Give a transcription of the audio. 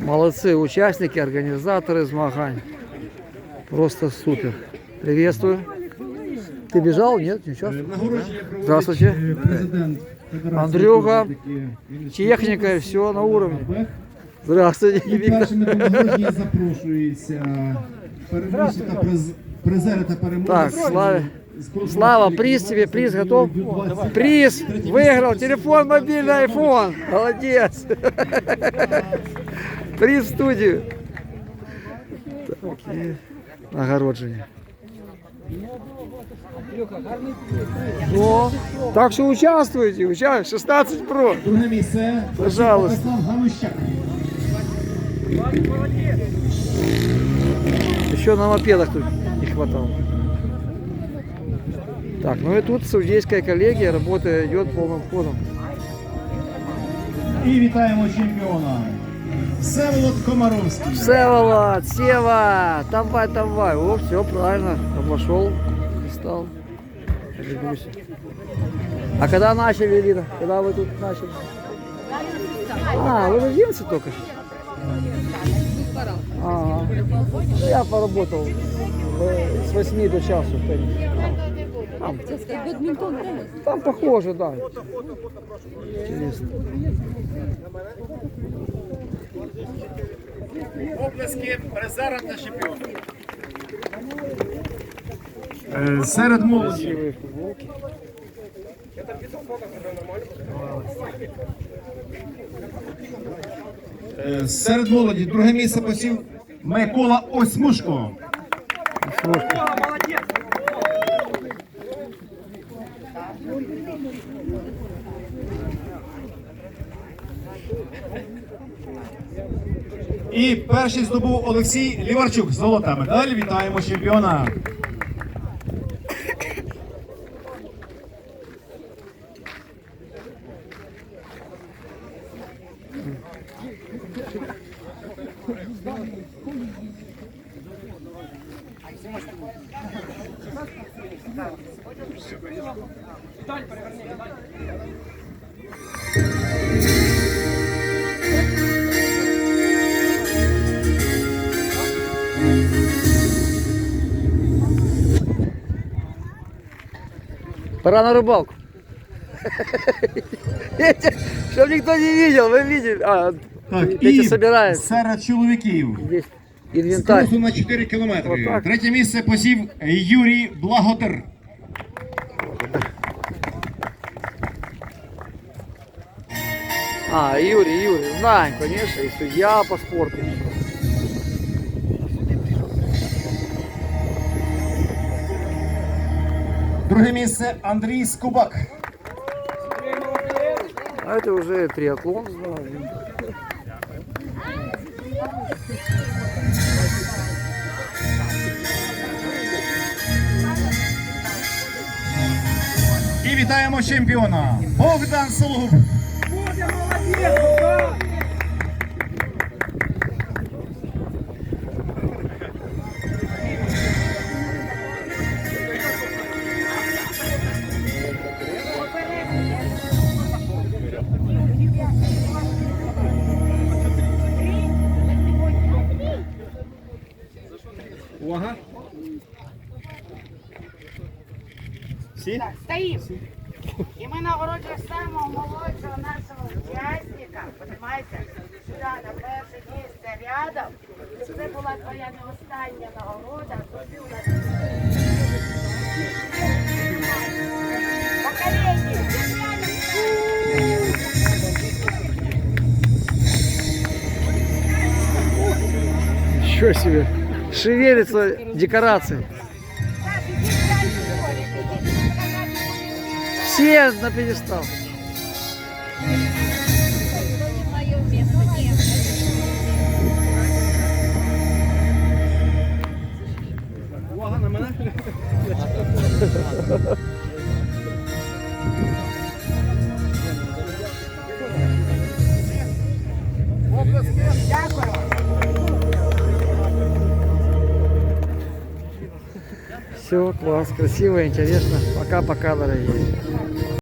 Молодцы участники, организаторы змагань. Просто супер. Приветствую. Ты бежал? Нет, не участвовал? Здравствуйте. Президент Федерації Андрюха, політики Юрій Техника, все на уровне. Бех. Здравствуйте, І Виктор. першими до нагородження запрошується переможці та приз, призери та переможці. Так, Славе. З клубу Слава, «Національний приз тебе, клуб» приз серед готов? Ю-20. Приз Третє выиграл, місце телефон мобильный iPhone. Молодец. Приз в студию. Так, и нагородження. О, так что участвуйте, участвуйте, 16 про. Друге місце. Пожалуйста. Владислав Галущак. Еще на мопедах тут не хватало. Так, ну и тут судейская коллегия, работа идет полным ходом. І вітаємо чемпіона. Всеволод Комаровський. Всеволод, Сева, давай, давай. О, все правильно, обошел, стал. Любуйся. А когда начали, Лида? Когда вы тут начали? А, вы в 11 только Ага. Ну, Я поработал э, с 8 до часу. в теннис. Там, там похоже, да. Интересно. Оплески призерам та чемпіонам. Е, Серед молоді. Красивые футболки. Е, Серед молоді друге місце посів Микола Осьмушко. І перший здобув Олексій Ліварчук. з Золота медаль. Вітаємо чемпіона. Пора на рыбалку. Чтобы никто не видел, вы видели. А, Так, эти і собирают. серед чоловіків. Здесь инвентарь. Скрозу на 4 кілометри. Отак. Третє місце посів Юрій Благотер. А, Юрий, Юрий, знаем, конечно, и судья по спорту. Друге місце Андрій Скубак. А это уже триатлон, знаю. І вітаємо чемпіона Богдан Сологуб. Увага. Всі? Стоим. І ми нагороджуємо самого молодшого нашого учасника. Понимаєте? Сюди на перше місце рядом. Це була твоя не остання нагорода. Тобі у нас Покоління. Ничего себе. Шевелится декорации. Все на пьедестал. Все, класс, красиво, интересно. Пока-пока, дорогие.